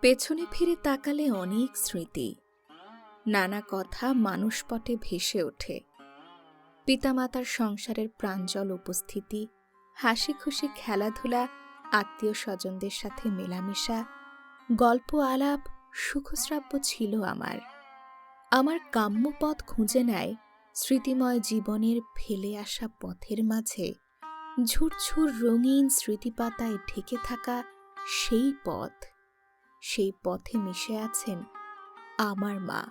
পেছনে ফিরে তাকালে অনেক স্মৃতি। নানা কথা মানুষপটে ভেসে ওঠে। পিতামাতার সংসারের প্রাঞ্জল উপস্থিতি হাসি খুশি খেলাধুলা আত্মীয় স্বজনদের সাথে মেলামেশা, গল্প আলাপ, সুখশ্রাব্য ছিল আমার। আমার কাম্য পথ খুঁজে নেয় স্মৃতিময় জীবনের ফেলে আসা পথের মাঝে। ঝুরঝুর রঙিন স্মৃতিপাতায় ঢেকে থাকা সেই পথ। সেই পথে মিশে আছেন আমার মা,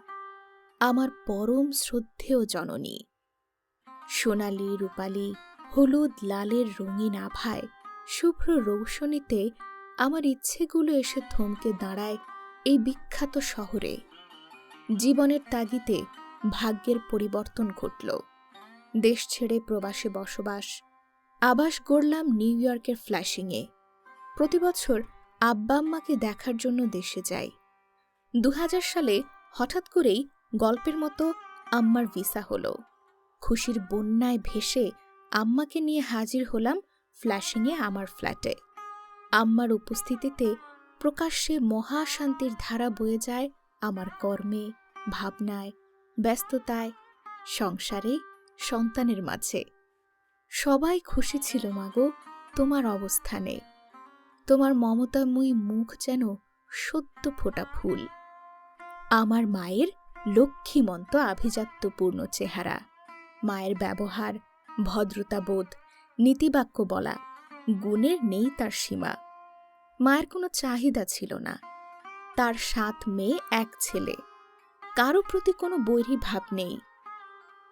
আমার পরম শ্রদ্ধেয় জননী। সোনালি, রূপালি, হলুদ, লালের রঙিন আভায় শুভ্র রৌশনীতে আমার ইচ্ছেগুলো এসে থমকে দাঁড়ায় এই বিখ্যাত শহরে। জীবনের তাগিতে ভাগ্যের পরিবর্তন ঘটল। দেশ ছেড়ে প্রবাসে বসবাস, আবাস গড়লাম নিউ ইয়র্কের ফ্ল্যাশিংয়ে। প্রতি বছর আব্বা আম্মাকে দেখার জন্য দেশে যাই। দু হাজার সালে হঠাৎ করেই গল্পের মতো আম্মার ভিসা হলো। খুশির বন্যায় ভেসে আম্মাকে নিয়ে হাজির হলাম ফ্ল্যাশিংয়ে আমার ফ্ল্যাটে। আম্মার উপস্থিতিতে প্রকাশ্যে মহাশান্তির ধারা বয়ে যায় আমার কর্মে, ভাবনায়, ব্যস্ততায়, সংসারে, সন্তানের মাঝে। সবাই খুশি ছিল মাগো তোমার অবস্থানে। তোমার মমতাময়ী মুখ যেন সত্য ফোটা ফুল। আমার মায়ের লক্ষ্মীমন্ত আভিজাত্যপূর্ণ চেহারা। মায়ের ব্যবহার, ভদ্রতাবোধ, নীতিবাক্য বলা, গুণের নেই তার সীমা। মায়ের কোনো চাহিদা ছিল না। তার সাত মেয়ে, এক ছেলে। কারও প্রতি কোনো বৈরী ভাব নেই।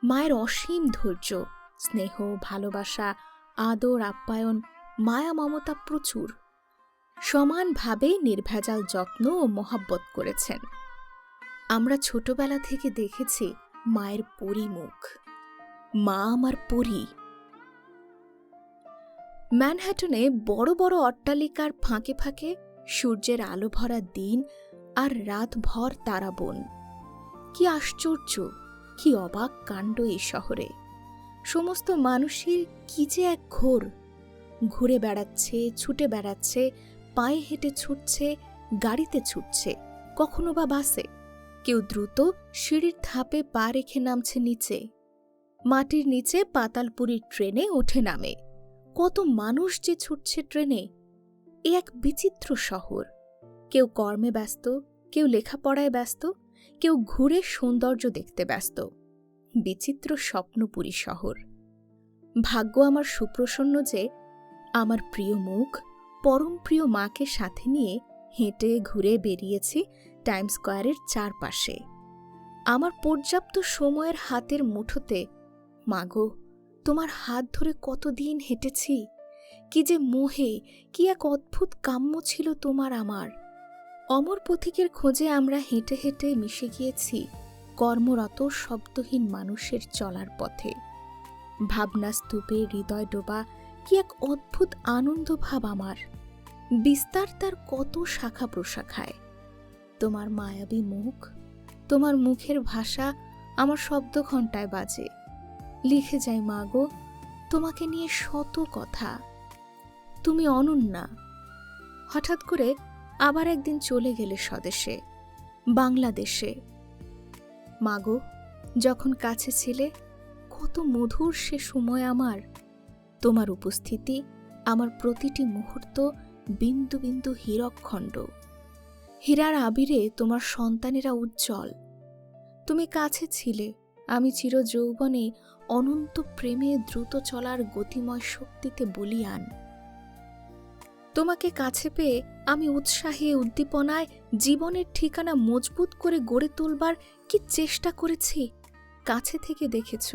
মায়ের অসীম ধৈর্য, স্নেহ, ভালোবাসা, আদর, আপ্যায়ন, মায়া, মমতা প্রচুর। সমানভাবে নির্ভেজাল যত্ন ও মহাব্বত করেছেন। আমরা ছোটবেলা থেকে দেখেছি মায়ের পরিমুখ মা আমার পরি। ম্যানহ্যাটনে বড় বড় অট্টালিকার ফাঁকে ফাঁকে সূর্যের আলো ভরা দিন আর রাত রাতভর তারাবন কি আশ্চর্য, কি অবাক কাণ্ড এই শহরে। সমস্ত মানুষের কি যে এক ঘোর। ঘুরে বেড়াচ্ছে, ছুটে বেড়াচ্ছে পায়ে হেঁটে ছুটছে, গাড়িতে ছুটছে, কখনো বা বাসে। কেউ দ্রুত সিঁড়ির ধাপে পা রেখে নামছে নিচে। মাটির নিচে পাতালপুরীর ট্রেনে ওঠে নামে। কত মানুষ যে ছুটছে ট্রেনে, এ এক বিচিত্র শহর। কেউ কর্মে ব্যস্ত, কেউ লেখাপড়ায় ব্যস্ত, কেউ ঘুরে সৌন্দর্য দেখতে ব্যস্ত। বিচিত্র স্বপ্নপুরী শহর। ভাগ্য আমার সুপ্রসন্ন যে, আমার প্রিয় মুখ পরম প্রিয় মাকে সাথে নিয়ে হেঁটে ঘুরে বেরিয়েছি টাইম স্কোয়ারের চারপাশে। আমার পর্যাপ্ত সময়ের হাতের মুঠোতে, মাগো, তোমার হাত ধরে কতদিন হেঁটেছি? কি যে মোহে, কি এক অদ্ভুত কাম্য ছিল তোমার আমার। অমর পথিকের খোঁজে আমরা হেঁটে হেঁটে মিশে গিয়েছি কর্মরত শব্দহীন মানুষের চলার পথে। ভাবনা স্তূপে হৃদয় ডোবা কি এক অদ্ভুত আনন্দ ভাব আমার। বিস্তার তার কত শাখা প্রশাখায়। তোমার মায়াবী মুখ, তোমার মুখের ভাষা আমার শব্দ ঘণ্টায় বাজে। লিখে যাই মাগো, তোমাকে নিয়ে শত কথা। তুমি অনন্যা। হঠাৎ করে আবার একদিন চলে গেলে স্বদেশে, বাংলাদেশে। মাগো, যখন কাছে ছিলে, কত মধুর সে সময় আমার। তোমার উপস্থিতি আমার প্রতিটি মুহূর্ত বিন্দু বিন্দু হীরকখণ্ড। হীরার আবিরে তোমার সন্তানেরা উজ্জ্বল। তুমি কাছে ছিলে, আমি চির যৌবনে অনন্ত প্রেমে দ্রুত চলার গতিময় শক্তিতে বলিয়ান। তোমাকে কাছে পেয়ে আমি উৎসাহে, উদ্দীপনায় জীবনের ঠিকানা মজবুত করে গড়ে তুলবার কি চেষ্টা করেছি? কাছে থেকে দেখেছ,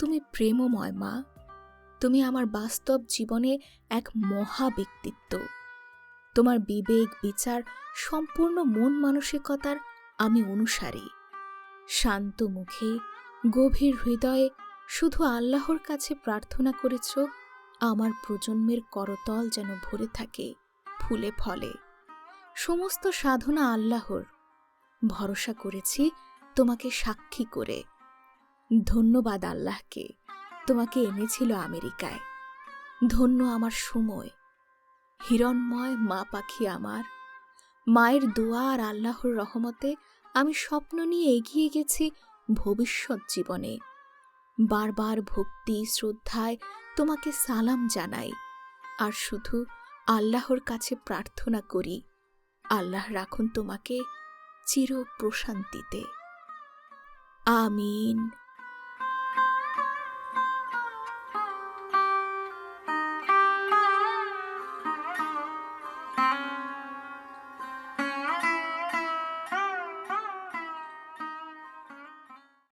তুমি প্রেমময় মা। তুমি আমার বাস্তব জীবনে এক মহা ব্যক্তিত্ব তোমার বিবেক, বিচার, সম্পূর্ণ মন মানসিকতার আমি অনুসারী। শান্ত মুখে, গভীর হৃদয়ে শুধু আল্লাহর কাছে প্রার্থনা করেছ, আমার প্রজন্মের করতল যেন ভরে থাকে, ফুলে ফলে। সমস্ত সাধনা আল্লাহর। ভরসা করেছি তোমাকে সাক্ষী করে। ধন্যবাদ আল্লাহকে। তোমাকে এনেছিল আমেরিকায়। ধন্য আমার সময়। হিরণময় মা পাখি আমার। মায়ের দোয়া আর আল্লাহর রহমতে আমি স্বপ্ন নিয়ে এগিয়ে গেছি ভবিষ্যৎ জীবনে। বারবার ভক্তি, শ্রদ্ধায় তোমাকে সালাম জানাই। আর শুধু আল্লাহর কাছে প্রার্থনা করি, আল্লাহ রাখুন তোমাকে চির প্রশান্তিতে আমিন।